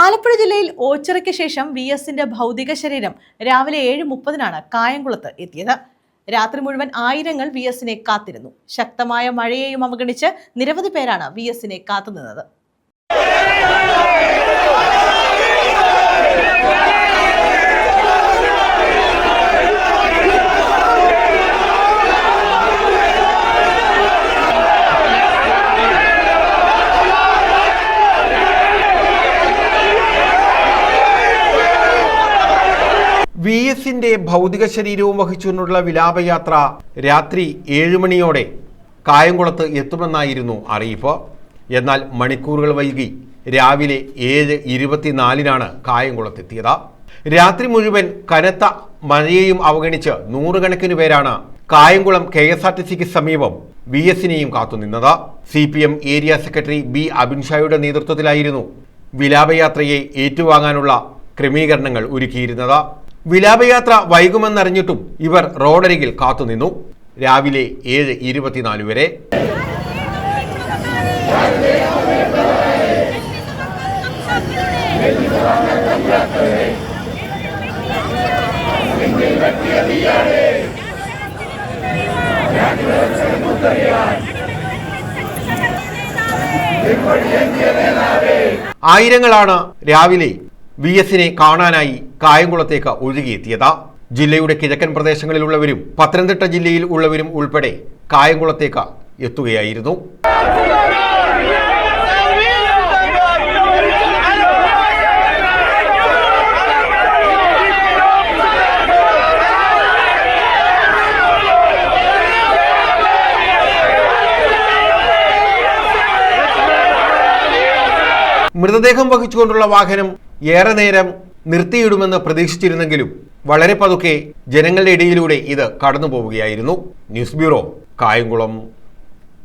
ആലപ്പുഴ ജില്ലയിൽ ഓച്ചിറയ്ക്ക് ശേഷം വി എസിന്റെ ഭൗതിക ശരീരം രാവിലെ ഏഴ് മുപ്പതിനാണ് കായംകുളത്ത് എത്തിയത്. രാത്രി മുഴുവൻ ആയിരങ്ങൾ വി എസിനെ കാത്തിരുന്നു. ശക്തമായ മഴയെയും അവഗണിച്ച് നിരവധി പേരാണ് വി എസിനെ കാത്തുനിന്നത്. വി എസിന്റെ ഭൗതിക ശരീരവും വഹിച്ചുകൊണ്ടുള്ള വിലാപയാത്ര രാത്രി ഏഴ് മണിയോടെ കായംകുളത്ത് എത്തുമെന്നായിരുന്നു അറിയിപ്പ്. എന്നാൽ മണിക്കൂറുകൾ വൈകി രാവിലെ ഏഴ് ഇരുപത്തിനാലിനാണ് കായംകുളത്തെത്തിയത്. രാത്രി മുഴുവൻ കനത്ത മഴയെയും അവഗണിച്ച് നൂറുകണക്കിന് പേരാണ് Kayamkulam K S R T സിക്ക് സമീപം വി എസിനെയും കാത്തുനിന്നത്. C P M area secretary B അബിൻഷായുടെ നേതൃത്വത്തിലായിരുന്നു വിലാപയാത്രയെ ഏറ്റുവാങ്ങാനുള്ള ക്രമീകരണങ്ങൾ ഒരുക്കിയിരുന്നത്. വിലാപയാത്ര വൈകുമെന്നറിഞ്ഞിട്ടും ഇവർ റോഡരികിൽ കാത്തുനിന്നു. രാവിലെ ഏഴ് ഇരുപത്തിനാല് വരെ. ആയിരങ്ങളാണ് രാവിലെ വി എസിനെ കാണാനായി കായംകുളത്തേക്ക് ഒഴുകിയെത്തിയത്. ജില്ലയുടെ കിഴക്കൻ പ്രദേശങ്ങളിലുള്ളവരും പത്തനംതിട്ട ജില്ലയിൽ ഉള്ളവരും ഉൾപ്പെടെ കായംകുളത്തേക്ക് എത്തുകയായിരുന്നു. മൃതദേഹം വഹിച്ചുകൊണ്ടുള്ള വാഹനം ഏറെ നേരം നിർത്തിയിടുമെന്ന് പ്രതീക്ഷിച്ചിരുന്നെങ്കിലും വളരെ പതുക്കെ ജനങ്ങളുടെ ഇടയിലൂടെ ഇത് കടന്നു പോവുകയായിരുന്നു ന്യൂസ് ബ്യൂറോ കായംകുളം.